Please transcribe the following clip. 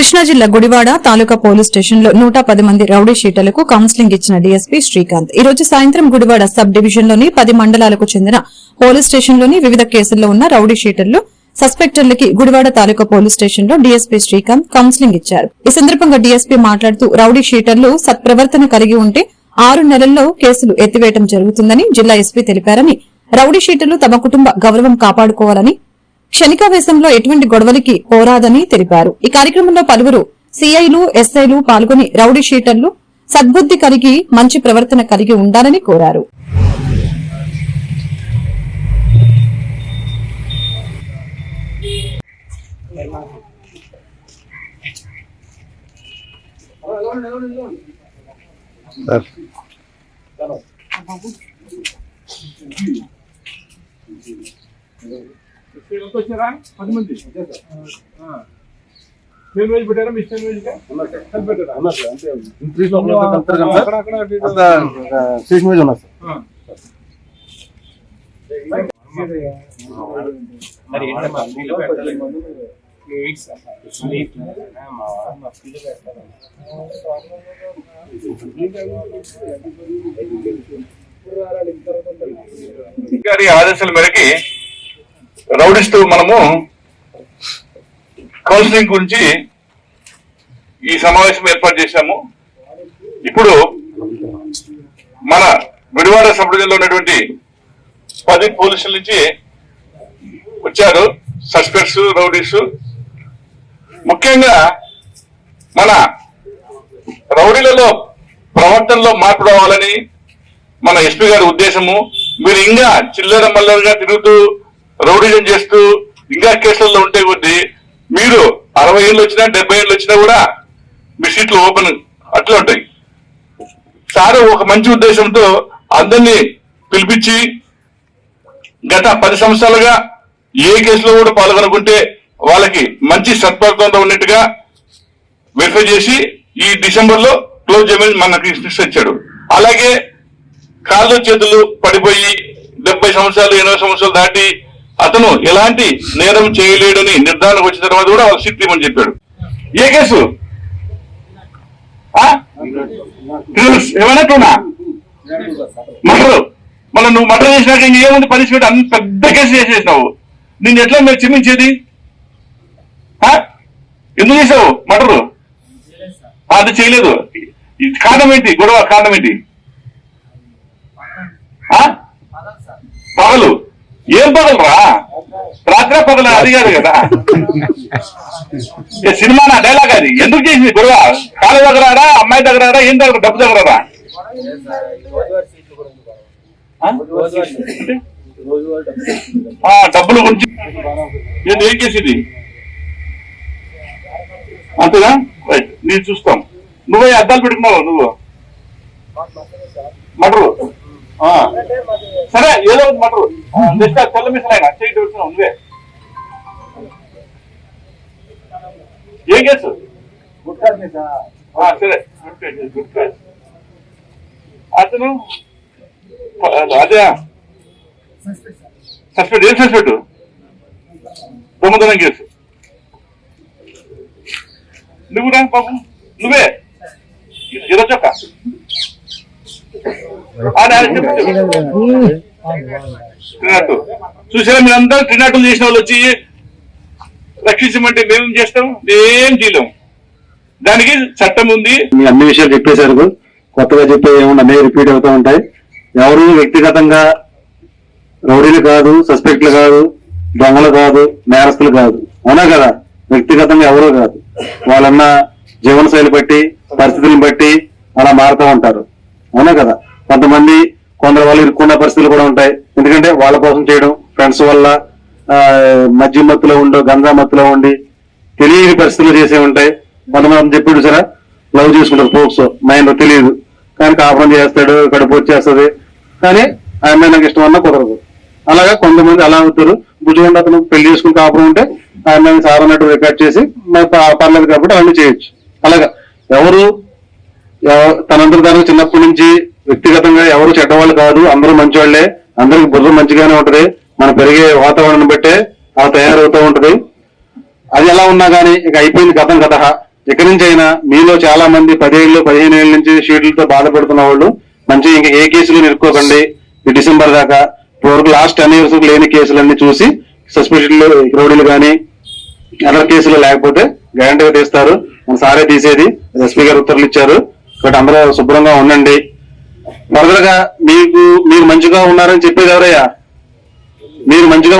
కృష్ణా జిల్లా గుడివాడ తాలూకా పోలీస్ స్టేషన్లో నూట పది మంది రౌడీ షీటర్లకు కౌన్సిలింగ్ ఇచ్చిన డీఎస్పీ శ్రీకాంత్. ఈ రోజు సాయంత్రం గుడివాడ సబ్ డివిజన్లోని పది మండలాలకు చెందిన పోలీస్ స్టేషన్లోని వివిధ కేసుల్లో ఉన్న రౌడీ షీటర్లు సస్పెక్టర్లకి గుడివాడ తాలూకా పోలీస్ స్టేషన్లో డీఎస్పీ శ్రీకాంత్ కౌన్సిలింగ్ ఇచ్చారు. ఈ సందర్భంగా డీఎస్పీ మాట్లాడుతూ రౌడీ షీటర్లు సత్ప్రవర్తన కలిగి ఉంటే ఆరు నెలల్లో కేసులు ఎత్తివేయడం జరుగుతుందని జిల్లా ఎస్పీ తెలిపారని రౌడీ షీటర్లు తమ కుటుంబ గౌరవం కాపాడుకోవాలని క్షణికావేశంలో ఎటువంటి గొడవలకి పోరాదని తెలిపారు. ఈ కార్యక్రమంలో పలువురు సిఐలు ఎస్ఐలు పాల్గొని రౌడీ షీటర్లు సద్బుద్ది కలిగి మంచి ప్రవర్తన కలిగి ఉండాలని కోరారు. సార్. ఎంత వచ్చారా పది మంది స్టేన్ పెట్టారా మీ ఇంట్రీస్ లోపల సార్ గారి ఆదేశాల మేరకి రౌడిస్తూ మనము కౌన్సిలింగ్ గురించి ఈ సమావేశం ఏర్పాటు చేశాము. ఇప్పుడు మన విడివాడ సబ్ డివిజన్లో ఉన్నటువంటి పది పోలీసుల నుంచి వచ్చారు సస్పెక్ట్స్ రౌడీస్. ముఖ్యంగా మన రౌడీలలో ప్రవర్తనలో మార్పు రావాలని మన ఎస్పీ గారి ఉద్దేశము. మీరు ఇంకా చిల్లర మల్లరగా తిరుగుతూ రౌడీజం చేస్తూ ఇంకా కేసులలో ఉంటే కొద్దీ మీరు అరవై ఏళ్ళు వచ్చినా డెబ్బై ఏళ్ళు వచ్చినా కూడా మీ సీట్లు ఓపెన్ అట్లా ఉంటాయి. సార్ ఒక మంచి ఉద్దేశంతో అందరినీ పిలిపించి గత పది సంవత్సరాలుగా ఏ కేసులో కూడా పాల్గొనుకుంటే వాళ్ళకి మంచి సత్ప్రవర్తనతో ఉన్నట్టుగా వెరిఫై చేసి ఈ డిసెంబర్లో క్లోజ్ చేయమని మనకి ఇన్స్ట్రక్షన్ ఇచ్చాడు. అలాగే కాళ్ళు చేతులు పడిపోయి డెబ్బై సంవత్సరాలు ఎనభై సంవత్సరాలు దాటి అతను ఎలాంటి నేరం చేయలేడని నిర్ధారణకు వచ్చిన తర్వాత కూడా వాళ్ళు సీట్ ఇవ్వమని చెప్పాడు. ఏ కేసు? ఆ? క్రిమినల్స్. ఏమన్నట్టున్నా మర్డర్. మళ్ళీ నువ్వు మర్డర్ చేసినాక ఏముంది? పనిష్మెంట్ అంత పెద్ద కేసు చేసేసినావు. నిన్ను ఎట్లా మీరు క్షమించేది? ఆ? ఎందుకు చేసావు మర్డర్? అది చేయలేదు. ఇది కారణం ఏంటి? గొడవ కారణం ఏంటి? పగలు. ఏం పగలరా రాత్రే పగల అది కాదు కదా. ఏ సినిమా నా డైలాగ్ అది. ఎందుకు చేసింది గొడవ? కాళ్ళ దగ్గర అమ్మాయి దగ్గర ఏం దగ్గర డబ్బు దగ్గర ఆ? డబ్బుల గురించి నేను ఏం చేసింది? అంతేనా? రైట్ నేను చూస్తాం. నువ్వే అద్దాలు పెట్టుకున్నావు నువ్వు? మటరు. సరే ఏదో ఒకటి మటరు నెక్స్ట్ తెల్ల మిషన్ ఆయన చేయి పెట్టుకున్నావు నువ్వే. ఏం కేసు? సరే. గుడ్ కేసు, అతను అదే సస్పెక్ట్ ఏం సస్పెక్ట్? దొంగతనం కేసు. నువ్వు రా పాపం నువ్వే. ఈరోజు ఒక త్రినాటు చూసారా మీరందరూ త్రినాటులు చేసిన వాళ్ళు వచ్చి రక్షించమంటే మేమేం చేస్తాం? ఏం చేయలేం. దానికి చట్టం ఉంది. మీ అన్ని విషయాలు చెప్పేశారు. కొత్తగా చెప్పే ఏమన్నా అన్నీ రిపీట్ అవుతూ ఉంటాయి. ఎవరు వ్యక్తిగతంగా రౌడీలు కాదు సస్పెక్ట్లు కాదు దొంగలు కాదు నేరస్తులు కాదు. అవునా కదా? వ్యక్తిగతంగా ఎవరు కాదు. వాళ్ళన్న జీవనశైలి బట్టి పరిస్థితులను బట్టి అలా మారుతూ ఉంటారు. అవునా కదా? కొంతమంది కొందరు వాళ్ళు ఇరుక్కున్న పరిస్థితులు కూడా ఉంటాయి. ఎందుకంటే వాళ్ళ కోసం చేయడం ఫ్రెండ్స్ వల్ల ఆ, మద్యం మత్తులో ఉండు గంజా మత్తులో ఉండి తెలియని పరిస్థితులు చేసే ఉంటాయి. కొంతమంది చెప్పాడు సరే లవ్ చేసుకుంటారు ఫోక్స్ మైండ్ తెలియదు. కానీ కాపురం చేస్తాడు కడుపు వచ్చేస్తుంది. కానీ ఆయన నాకు ఇష్టం అన్నా కుదరదు. అలాగా కొంతమంది అలా అవుతారు భుజగొండ అతను పెళ్ళి చేసుకుని కాపురం ఉంటే ఆయన అమ్మాయిని సార్ అన్నట్టు రికార్డ్ చేసి పర్లేదు కాబట్టి అవన్నీ చేయొచ్చు. అలాగా ఎవరు ఎవ- తనందరూ తను చిన్నప్పటి నుంచి వ్యక్తిగతంగా ఎవరు చెడ్డవాళ్ళు కాదు అందరూ మంచివాళ్ళే అందరికి బుర్ర మంచిగానే ఉంటది మనం పెరిగే వాతావరణం బట్టే అలా తయారవుతూ ఉంటది. అది ఎలా ఉన్నా గానీ ఇక అయిపోయింది గతం కథ. ఇక్కడి నుంచి అయినా మీలో చాలా మంది పదేళ్ళు పదిహేను ఏళ్ళ నుంచి షీట్లతో బాధపడుతున్న వాళ్ళు మంచి ఇంకా ఏ కేసులు నిలుపుకోకండి. ఈ డిసెంబర్ దాకా ఇప్పటివరకు లాస్ట్ టెన్ ఇయర్స్ లేని కేసులన్నీ చూసి సస్పెషన్లు రౌడీలు కానీ అదర్ కేసులు లేకపోతే గ్యారంటీగా తీస్తారు. మన సారే తీసేది. ఎస్పీ గారు ఉత్తర్వులు ఇచ్చారు. కాబట్టి అందరూ శుభ్రంగా ఉండండి. మొదలుగా మీకు మీరు మంచిగా ఉన్నారని చెప్పేది ఎవరయ్యా? మీరు మంచిగా